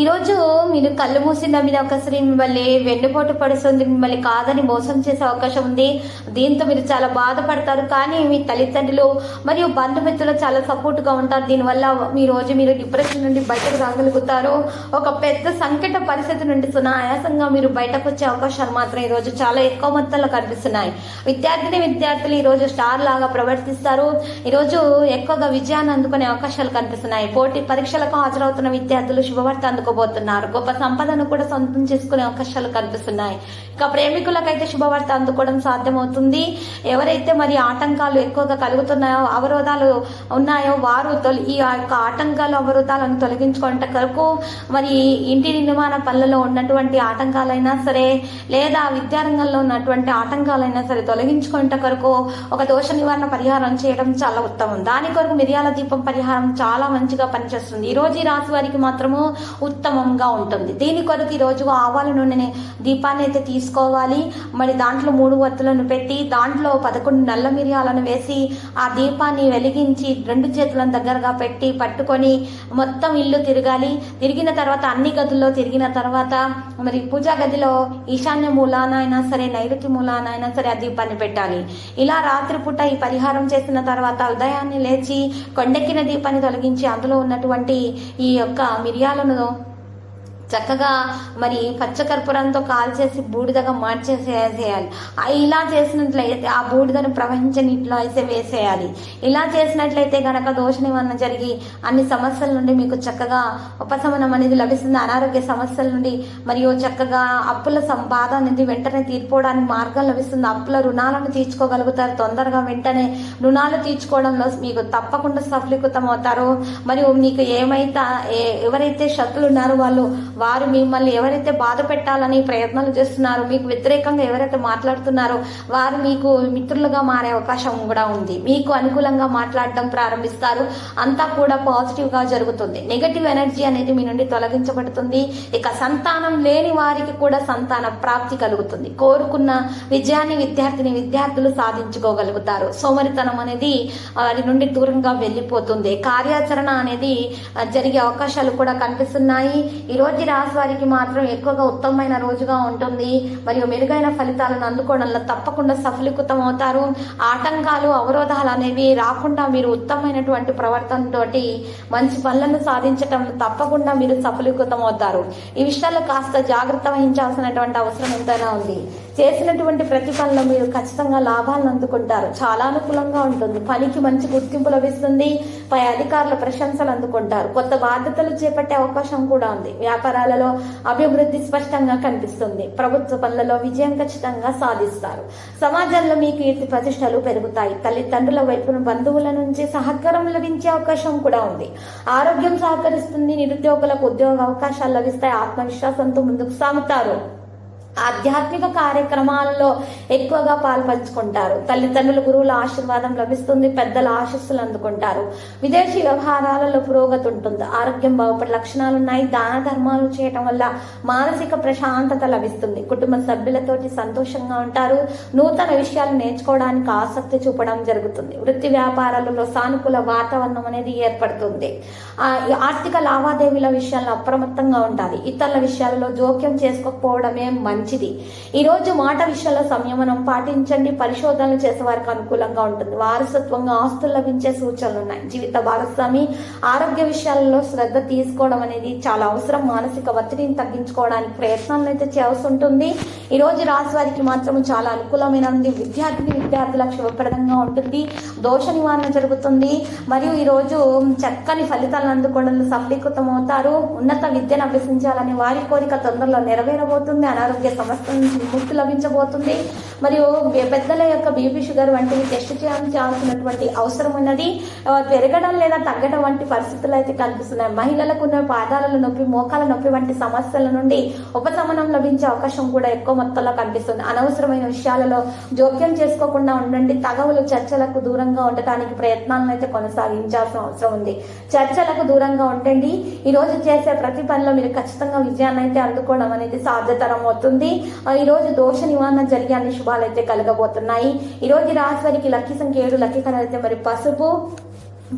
ఈరోజు మీరు కళ్ళు మూసిన మీద ఒకసారి మిమ్మల్ని వెన్నుపోటు పడుతుంది మిమ్మల్ని కాదని మోసం చేసే అవకాశం ఉంది. దీంతో మీరు చాలా బాధపడతారు. కానీ మీ తల్లిదండ్రులు మరియు బంధుమిత్రులు చాలా సపోర్ట్గా ఉంటారు. దీనివల్ల మీ రోజు మీరు డిప్రెషన్ నుండి బయటకు రాగలుగుతారు. ఒక పెద్ద సంకట పరిస్థితి నుండి సునాయాసంగా మీరు బయటకు వచ్చే అవకాశాలు మాత్రం ఈరోజు చాలా ఎక్కువ మొత్తంలో కనిపిస్తున్నాయి. విద్యార్థిని విద్యార్థులు ఈరోజు స్టార్ లాగా ప్రవర్తిస్తారు. ఈరోజు ఎక్కువగా విజయాన్ని అందుకునే అవకాశాలు కనిపిస్తున్నాయి. పోటీ పరీక్షలకు హాజరవుతున్న విద్యార్థులు శుభవార్త అందుకోబోతున్నారు గొప్ప సంపదను కూడా సొంతం చేసుకునే అవకాశాలు కనిపిస్తున్నాయి. ఇక ప్రేమికులకైతే శుభవార్త అందుకోవడం సాధ్యమవుతుంది. ఎవరైతే మరి ఆటంకాలు ఎక్కువగా కలుగుతున్నాయో అవరోధాలు ఉన్నాయో వారు తొలి ఈ యొక్క ఆటంకాలు అవరోధాలను తొలగించుకుంట కొరకు మరి ఇంటి నిర్మాణ పనులలో ఉన్నటువంటి ఆటంకాలైనా సరే లేదా విద్యారంగంలో ఉన్నటువంటి ఆటంకాలైనా సరే తొలగించుకుంట కొరకు ఒక దోష నివారణ పరిహారం చేయడం చాలా ఉత్తమం. దాని కొరకు మిరియాల దీపం పరిహారం చాలా మంచిగా పనిచేస్తుంది. ఈ రోజు ఈ రాశి వారికి మాత్రము ఉత్తమంగా ఉంటుంది. దీని కొరకు ఈరోజు రోజు ఆవాల నూనెని దీపాన్ని అయితే తీసుకోవాలి. మరి దాంట్లో మూడు వత్తులను పెట్టి దాంట్లో పదకొండు నల్ల మిరియాలను వేసి ఆ దీపాన్ని వెలిగించి రెండు చేతులను దగ్గరగా పెట్టి పట్టుకొని మొత్తం ఇల్లు తిరగాలి. తిరిగిన తర్వాత అన్ని గదుల్లో తిరిగిన తర్వాత మరి పూజా గదిలో ఈశాన్య మూలాన అయినా సరే నైరుతి మూలాన అయినా సరే ఆ దీపాన్ని పెట్టాలి. ఇలా రాత్రిపూట ఈ పరిహారం చేసిన తర్వాత ఉదయాన్నే లేచి కొండెక్కిన దీపాన్ని తొలగించి అందులో ఉన్నటువంటి ఈ యొక్క మిరియాలను చక్కగా మరి పచ్చకర్పూరంతో కాల్చేసి బూడిదగా మార్చేసేయాలి. ఇలా చేసినట్లయితే ఆ బూడిదను ప్రవహించే నీటిలో అయితే వేసేయాలి. ఇలా చేసినట్లయితే గనక దోష నివారణ జరిగి అన్ని సమస్యల నుండి మీకు చక్కగా ఉపశమనం అనేది లభిస్తుంది. అనారోగ్య సమస్యల నుండి మరియు చక్కగా అప్పుల సంపాద అనేది వెంటనే తీర్పోవడానికి మార్గం లభిస్తుంది. అప్పుల రుణాలను తీర్చుకోగలుగుతారు. తొందరగా వెంటనే రుణాలు తీర్చుకోవడంలో మీకు తప్పకుండా సఫలీకృతం అవుతారు మరియు మీకు ఏమైతే ఏ- ఎవరైతే శత్రులు ఉన్నారో వాళ్ళు వారు మిమ్మల్ని ఎవరైతే బాధ పెట్టాలని ప్రయత్నాలు చేస్తున్నారో మీకు వ్యతిరేకంగా ఎవరైతే మాట్లాడుతున్నారో వారు మీకు మిత్రులుగా మారే అవకాశం కూడా ఉంది. మీకు అనుకూలంగా మాట్లాడడం ప్రారంభిస్తారు. అంతా కూడా పాజిటివ్గా జరుగుతుంది. నెగటివ్ ఎనర్జీ అనేది మీ నుండి తొలగించబడుతుంది. ఇక సంతానం లేని వారికి కూడా సంతాన ప్రాప్తి కలుగుతుంది. కోరుకున్న విజయాన్ని విద్యార్థిని విద్యార్థులు సాధించుకోగలుగుతారు. సోమరితనం అనేది వారి నుండి దూరంగా వెళ్ళిపోతుంది. కార్యాచరణ అనేది జరిగే అవకాశాలు కూడా కనిపిస్తున్నాయి. ఈ రోజు రాశి వారికి మాత్రం ఎక్కువగా ఉత్తమమైన రోజుగా ఉంటుంది. మరియు మెరుగైన ఫలితాలను అందుకోవడంలో తప్పకుండా సఫలీకృతం అవుతారు ఆటంకాలు అవరోధాలు అనేవి రాకుండా మీరు ఉత్తమమైనటువంటి ప్రవర్తనతోటి మంచి పనులను సాధించటం తప్పకుండా మీరు సఫలీకృతం అవుతారు ఈ విషయాల్లో కాస్త జాగ్రత్త వహించాల్సినటువంటి అవసరం ఎంతైనా ఉంది. చేసినటువంటి ప్రతి పనిలో మీరు ఖచ్చితంగా లాభాలను అందుకుంటారు. చాలా అనుకూలంగా ఉంటుంది. పనికి మంచి గుర్తింపు లభిస్తుంది. పై అధికారుల ప్రశంసలు అందుకుంటారు. కొత్త బాధ్యతలు చేపట్టే అవకాశం కూడా ఉంది. రంగాలలో అభివృద్ధి స్పష్టంగా కనిపిస్తుంది. ప్రభుత్వ పనులలో విజయం ఖచ్చితంగా సాధిస్తారు. సమాజంలో మీ కీర్తి ప్రతిష్టలు పెరుగుతాయి. తల్లిదండ్రుల వైపున బంధువుల నుంచి సహకారం లభించే అవకాశం కూడా ఉంది. ఆరోగ్యం సహకరిస్తుంది. నిరుద్యోగులకు ఉద్యోగ అవకాశాలు లభిస్తాయి. ఆత్మవిశ్వాసంతో ముందుకు సాగుతారు. ఆధ్యాత్మిక కార్యక్రమాల్లో ఎక్కువగా పాల్పంచుకుంటారు. తల్లిదండ్రుల గురువుల ఆశీర్వాదం లభిస్తుంది పెద్దల ఆశస్సులు అందుకుంటారు. విదేశీ వ్యవహారాలలో పురోగతి ఉంటుంది. ఆరోగ్యం బాగుపడే లక్షణాలు ఉన్నాయి. దాన ధర్మాలు చేయటం వల్ల మానసిక ప్రశాంతత లభిస్తుంది. కుటుంబ సభ్యులతోటి సంతోషంగా ఉంటారు. నూతన విషయాలు నేర్చుకోవడానికి ఆసక్తి చూపడం జరుగుతుంది. వృత్తి వ్యాపారాలలో సానుకూల వాతావరణం అనేది ఏర్పడుతుంది. ఆర్థిక లావాదేవీల విషయాల్లో అప్రమత్తంగా ఉండాలి. ఇతరుల విషయాలలో జోక్యం చేసుకోకపోవడమే మంచి మంచిది. ఈరోజు మాట విషయాల్లో సంయమనం పాటించండి. పరిశోధనలు చేసే వారికి అనుకూలంగా ఉంటుంది. వారసత్వంగా ఆస్తులు లభించే సూచనలు ఉన్నాయి. జీవిత భాగస్వామి ఆరోగ్య విషయాలలో శ్రద్ధ తీసుకోవడం అనేది చాలా అవసరం. మానసిక ఒత్తిడిని తగ్గించుకోవడానికి ప్రయత్నాలను అయితే చేయాల్సి ఉంటుంది. ఈరోజు రోజు రాశి వారికి మాత్రం చాలా అనుకూలమైన ఉంది విద్యార్థిని విద్యార్థులకు శుభప్రదంగా ఉంటుంది. దోష నివారణ జరుగుతుంది. మరియు ఈరోజు చక్కని ఫలితాలను అందుకోవడంలో సఫలీకృతం అవుతారు ఉన్నత విద్యను అభ్యసించాలని వారి కోరిక తొందరలో నెరవేరబోతుంది. అనారోగ్య సమస్యల నుంచి విముక్తి లభించబోతుంది. మరియు పెద్దల యొక్క బీపీ షుగర్ వంటివి టెస్ట్ చేయాల్సినటువంటి అవసరం ఉన్నది. పెరగడం లేదా తగ్గడం వంటి పరిస్థితులు అయితే కనిపిస్తున్నాయి. మహిళలకు ఉన్న పాదాల నొప్పి మోకాల నొప్పి వంటి సమస్యల నుండి ఉపశమనం లభించే అవకాశం కూడా ఎక్కువ మొత్తంలో కనిపిస్తుంది. అనవసరమైన విషయాలలో జోక్యం చేసుకోకుండా ఉండండి. తగవులు చర్చలకు దూరంగా ఉండటానికి ప్రయత్నాలను అయితే కొనసాగించాల్సిన అవసరం ఉంది. చర్చలకు దూరంగా ఉండండి. ఈ రోజు చేసే ప్రతి పనిలో మీరు ఖచ్చితంగా విజయాన్ని అయితే అందుకోవడం అనేది సాధ్యతరం అవుతుంది. ఈ రోజు దోష నివారణ జరిగే అన్ని శుభాలు అయితే కలగబోతున్నాయి. ఈ రోజు రాశి వారికి లక్కీ సంఖ్య ఏడు లక్కీ కలర్ అయితే మరి పసుపు.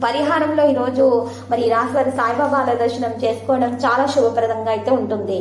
పరిహారంలో ఈ రోజు మరి ఈ రాశి వారి సాయిబాబా దర్శనం చేసుకోవడం చాలా శుభప్రదంగా అయితే ఉంటుంది.